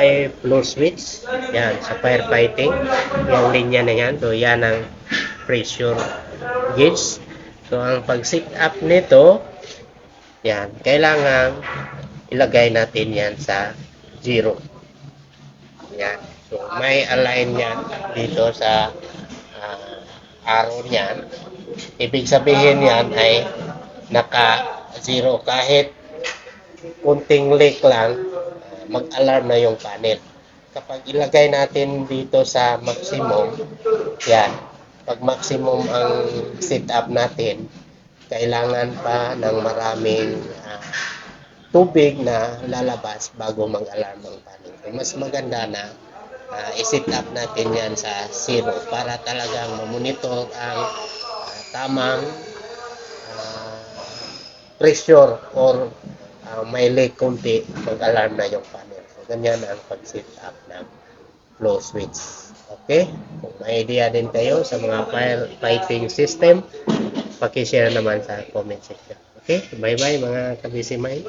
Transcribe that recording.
ay flow switch. Yan, sa firefighting. Yung linya na yan. So, yan ang pressure gauge. So, ang pag-set up nito, yan, kailangan ilagay natin yan sa zero. Yan. So, may align yan dito sa ah, arrow niyan. Ibig sabihin yan ay naka-zero. Kahit kunting leak lang, mag-alarm na yung panel. Kapag ilagay natin dito sa maximum, yan, pag maximum ang setup natin, kailangan pa ng maraming ah, tubig na lalabas bago mag-alarm ang panel. Mas maganda na ah, i-set up natin yan sa zero para talagang mamonitor ang ah, tamang ah, pressure or ah, may leak konti, mag-alarm na yung panel. So, ganyan ang pag-set up ng flow switch. Okay? Kung may idea din kayo sa mga fire fighting system, pakishare naman sa comment section. Okay? Bye-bye mga kabisimay.